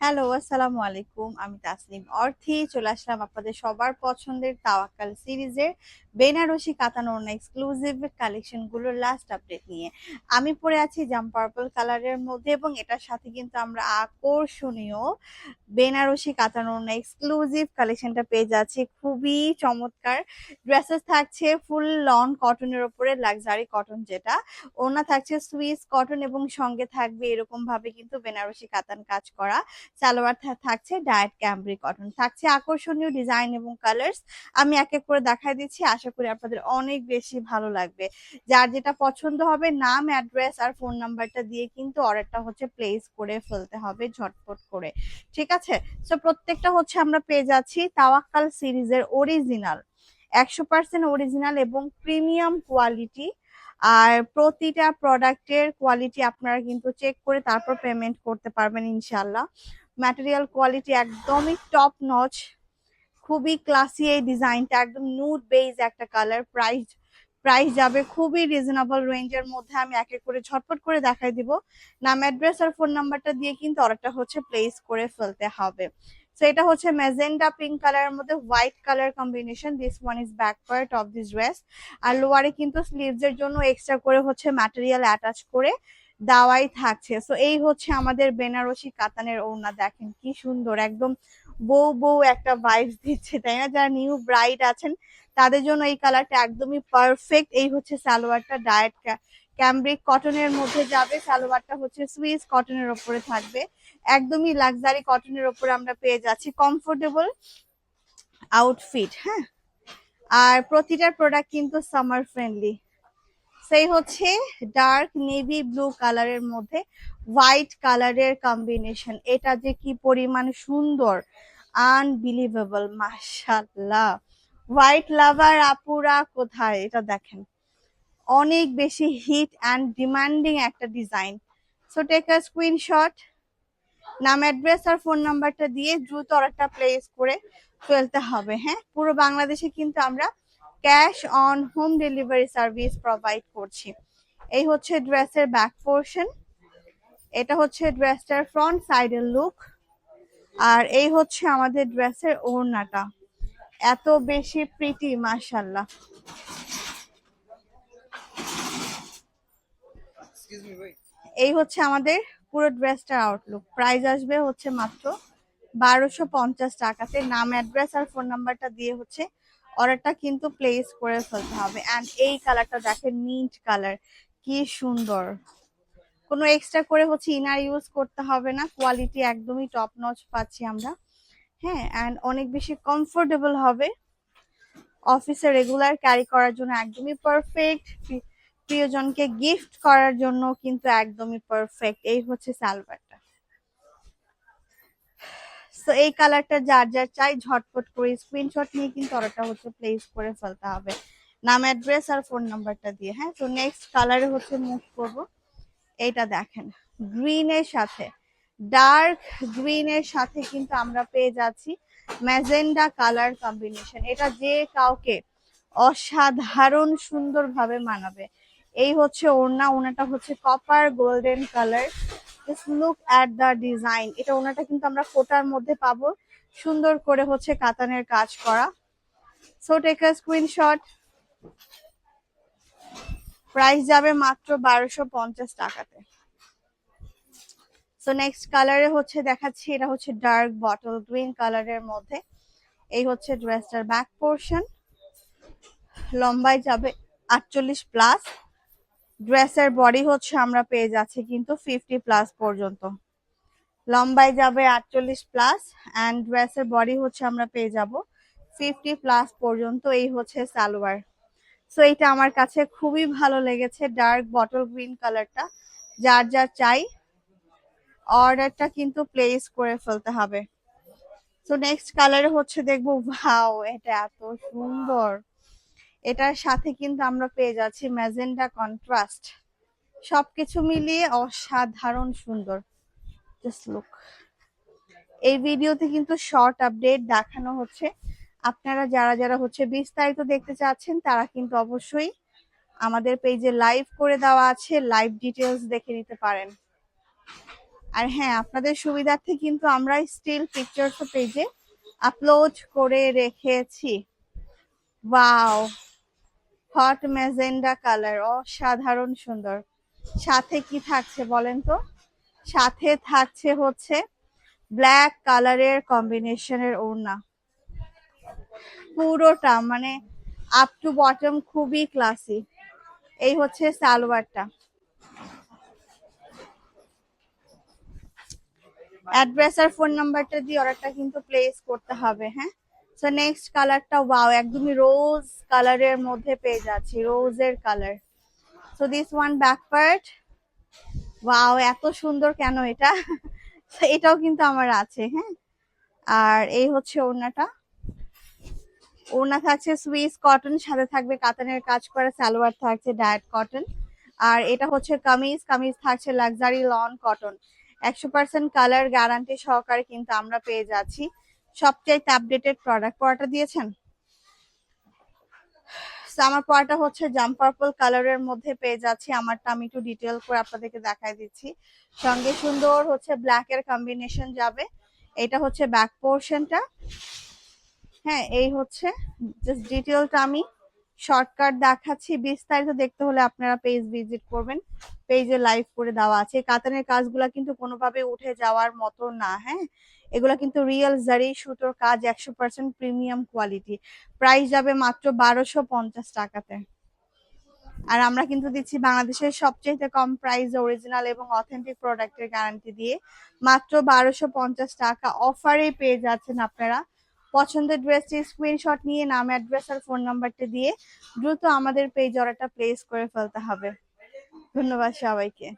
Hello, আসসালামু আলাইকুম। আমি তাসনিম অর্থি। চলে আসলাম আপনাদের সবার পছন্দের তাওয়াক্কাল সিরিজের বেনারসি কাতানো এক্সক্লুসিভ কালেকশনগুলোর লাস্ট আপডেট নিয়ে। আমি পরে আছি জাম পার্পল কালারের মধ্যে এবং এটার সাথে কিন্তু আমরা আকর্ষণীয় বেনারসি কাতানো এক্সক্লুসিভ কালেকশনটা পেয়ে যাচ্ছি। খুবই চমৎকার। ড্রেসেস থাকছে ফুল লন কটনের ওপরে লাক্সারি কটন যেটা। ওনা থাকছে সুইস কটন এবং সঙ্গে থাকবে এরকম ভাবে কিন্তু বেনারসি কাতান কাজ করা। সালোয়ার থাকছে ডায়েট ক্যাম্ব্রি কটন। থাকছে আকর্ষণীয় ডিজাইন এবং কালার্স। আমি এক এক করে দেখাই দিচ্ছি। আশা করি আপনাদের অনেক বেশি ভালো লাগবে। যার যেটা পছন্দ হবে, নাম, অ্যাড্রেস আর ফোন নাম্বারটা দিয়ে কিন্তু অর্ডারটা হচ্ছে প্লেস করে ফেলতে হবে ঝটপট করে। ঠিক আছে? সো প্রত্যেকটা হচ্ছে আমরা পেয়ে যাচ্ছি তাওয়াক্কাল সিরিজের অরিজিনাল একশো পার্সেন্ট অরিজিনাল এবং প্রিমিয়াম কোয়ালিটি আর প্রতিটা প্রোডাক্টের কোয়ালিটি আপনারা কিন্তু চেক করে তারপর পেমেন্ট করতে পারবেন ইনশাল্লাহ ম্যাটেরিয়াল কোয়ালিটি একদমই টপ নচ খুবই ক্লাসি এই ডিজাইনটা একদম নুড বেজ একটা কালার প্রাইস প্রাইস যাবে খুবই রিজনেবল রেঞ্জের মধ্যে আমি এক এক করে ঝটপট করে দেখাই দিব। নাম অ্যাড্রেস আর ফোন নাম্বারটা দিয়ে কিন্তু অর্ডারটা হচ্ছে প্লেস করে ফেলতে হবে। সো এটা হচ্ছে মেজেন্ডা পিঙ্ক কালারের মধ্যে white colour combination this one is back part of this dress আর লোয়ারে কিন্তু স্লিভস এর জন্য এক্সট্রা করে হচ্ছে ম্যাটেরিয়াল অ্যাটাচ করে দেওয়াই থাকছে। সো এই হচ্ছে আমাদের বেনারসি কাতানের ওড়না। দেখেন কি সুন্দর, একদম বউ বউ একটা ভাইবস দিচ্ছে, তাই না? যারা নিউ ব্রাইড আছেন, তাদের জন্য এই কালারটা একদমই পারফেক্ট এই হচ্ছে সালোয়ারটা ডায়েট ক্যামব্রিক কটনের মধ্যে যাবে, সালোয়ারটা হচ্ছে সুইস কটনের ওপরে থাকবে। একদমই লাক্সারি কটনের ওপরে আমরা পেয়ে যাচ্ছি কমফোর্টেবল আউটফিট হ্যাঁ? আর প্রতিটা প্রোডাক্ট কিন্তু সামার ফ্রেন্ডলি সেই হচ্ছে ডার্ক নেভি ব্লু কালারের মধ্যে হোয়াইট কালারের কম্বিনেশন এটা যে কি পরিমাণ সুন্দর আনবিলিভেবল মাশাল্লাহ হোয়াইট লাভার আপুরা কোথায়? এটা দেখেন। অনেক বেশি হিট অ্যান্ড ডিমান্ডিং একটা design so take a screenshot নাম অ্যাড্রেস আর ফোন নাম্বারটা দিয়ে দ্রুত অর্ডারটা প্লেস করে ফেলতে হবে হ্যাঁ? পুরো বাংলাদেশে কিন্তু আমরা cash on home delivery service provide করছি। এই হচ্ছে ড্রেসের ব্যাক পোর্শন এটা হচ্ছে ড্রেসটার ফ্রন্ট সাইডের লুক আর এই হচ্ছে আমাদের ড্রেসের ওড়নাটা। এত বেশি প্রিটি মাশাল্লাহ এই হচ্ছে আমাদের পুরো ড্রেসটার আউটলুক প্রাইস আসবে হচ্ছে মাত্র বারোশো পঞ্চাশ টাকাতে। নাম অ্যাড্রেস আর ফোন নাম্বারটা দিয়ে হচ্ছে অর্ডারটা কিন্তু প্লেস করে ফেলতে হবে। অ্যান্ড এই কালারটা দেখেন মিন্ট কালার কি সুন্দর। কোনো এক্সট্রা করে হচ্ছে ইনার ইউজ করতে হবে না। কোয়ালিটি একদমই টপ নচ পাচ্ছি আমরা। হ্যাঁ অ্যান্ড অনেক বেশি কমফোর্টেবল হবে। অফিসে রেগুলার ক্যারি করার জন্য একদমই পারফেক্ট প্রিয়জনকে গিফট করার জন্য কিন্তু একদমই পারফেক্ট এই হচ্ছে সালভারটা তো এই কালারটা যার যার চাই, ঝটপট করে স্ক্রিনশট নিয়ে কিন্তু অর্ডারটা হচ্ছে প্লেস করে ফেলতে হবে। নাম অ্যাড্রেস আর ফোন নাম্বারটা দিয়ে হ্যাঁ? তো নেক্সট কালারে হচ্ছে মুভ করব। এইটা দেখেন গ্রিনের সাথে। ডার্ক গ্রিনের সাথে কিন্তু আমরা পেয়ে যাচ্ছি ম্যাজেন্ডা কালার কম্বিনেশন এটা যে কাউকে অসাধারণ সুন্দরভাবে মানাবে। এই হচ্ছে ওড়না, ওড়নাটা হচ্ছে copper golden colour look at the design এটা ওনাটা কিন্তু আমরা ফোটার মধ্যে পাবো। সুন্দর করে হচ্ছে কাতানের কাজ করা। সো টেক স্ক্রিনশট প্রাইস যাবে মাত্র বারোশো পঞ্চাশ টাকাতে। সো নেক্সট কালারে হচ্ছে দেখাচ্ছি, এটা হচ্ছে ডার্ক বটল গ্রিন কালারের মধ্যে। এই হচ্ছে ড্রেসটার ব্যাক পোর্শন লম্বায় যাবে আটচল্লিশ প্লাস ড্রেসের বডি হচ্ছে আমরা পেয়ে যাচ্ছি কিন্তু ফিফটি প্লাস পর্যন্ত। লম্বায় যাবে আটচল্লিশ প্লাস অ্যান্ড ড্রেসের বডি হচ্ছে আমরা পেয়ে যাব ফিফটি প্লাস পর্যন্ত, এই হচ্ছে সালোয়ার। সো এটা আমার কাছে খুবই ভালো লেগেছে ডার্ক বটল গ্রিন কালারটা যার যার চাই, অর্ডারটা কিন্তু প্লেস করে ফেলতে হবে। তো নেক্সট কালার হচ্ছে দেখব ভাও এটা এত সুন্দর। এটার সাথে কিন্তু আমরা পেয়ে যাচ্ছি ম্যাজেন্ডা কন্ট্রাস্ট। সবকিছু মিলিয়ে অসাধারণ সুন্দর। এই ভিডিওতে কিন্তু শর্ট আপডেট দেখানো হচ্ছে। আপনারা যারা যারা হচ্ছে বিস্তারিত দেখতে চাচ্ছেন, তারা কিন্তু অবশ্যই আমাদের পেজে লাইভ করে দেওয়া আছে। লাইভ ডিটেলস দেখে নিতে পারেন। আর হ্যাঁ আপনাদের সুবিধার্থে কিন্তু আমরা স্টিল পিকচার্স পেজে আপলোড করে রেখেছি। ওয়াও হট ম্যাজেন্ডা কালার, অসাধারণ সুন্দর। সাথে কি থাকছে বলেন তো? সাথে থাকছে হচ্ছে ব্ল্যাক কালারের কম্বিনেশনের ওড়না। পুরোটা মানে আপ টু বটম খুবই ক্লাসি এই হচ্ছে সালোয়ারটা। অ্যাড্রেস আর ফোন নাম্বারটা দিয়ে অর্ডারটা কিন্তু প্লেস করতে হবে হ্যাঁ? সো নেক্সট কালারটা ওয়াও একদমই রোজ কালারের মধ্যে পেয়ে যাচ্ছি রোজের colour so this one back part wow এত সুন্দর কেন এটা? এটাও কিন্তু আমার আছে হ্যাঁ? আর এই হচ্ছে ওড়নাটা। ওড়না থাকছে সুইস কটন সাথে থাকবে কাতানের কাজ করা সালোয়ার, থাকছে ডায়েট কটন আর এটা হচ্ছে কামিজ কামিজ থাকছে লাক্সারি লন কটন একশো পার্সেন্ট কালার গ্যারান্টি সহকারে কিন্তু আমরা পেয়ে যাচ্ছি। সবচেয়ে আপডেটেড প্রোডাক্ট পড়াটা দিয়েছেন? আমার পড়াটা হচ্ছে জাম পার্পল কালারের মধ্যে পেয়ে যাচ্ছি। আমারটা আমি একটু ডিটেল করে আপনাদেরকে দেখাই দিচ্ছি। সঙ্গে সুন্দর হচ্ছে ব্ল্যাক এর কম্বিনেশন যাবে। এটা হচ্ছে ব্যাক পোর্শনটা হ্যাঁ এই হচ্ছে জাস্ট ডিটেলটা আমি শর্টকাট দেখাচ্ছি। বিস্তারিত দেখতে হলে আপনারা পেজ ভিজিট করবেন। পেজে লাইভ করে দেওয়া আছে। কাতানের কাজগুলো কিন্তু কোনোভাবে উঠে যাওয়ার মতো না হ্যাঁ? এগুলো কিন্তু রিয়েল জারি, সুতোর কাজ একশো পার্সেন্ট প্রিমিয়াম কোয়ালিটি প্রাইস যাবে মাত্র বারোশো পঞ্চাশ টাকাতে। আর আমরা কিন্তু দিচ্ছি বাংলাদেশের সবচেয়ে কম প্রাইস অরিজিনাল এবং অথেন্টিক প্রোডাক্টের গ্যারান্টি দিয়ে। মাত্র বারোশো পঞ্চাশ টাকা অফারে পেয়ে যাচ্ছেন আপনারা। পছন্দের ড্রেসটি স্ক্রিনশট নিয়ে নাম অ্যাড্রেস আর ফোন নাম্বারটা দিয়ে দ্রুত আমাদের পেজ অর্ডারটা প্লেস করে ফেলতে হবে। ধন্যবাদ সবাইকে।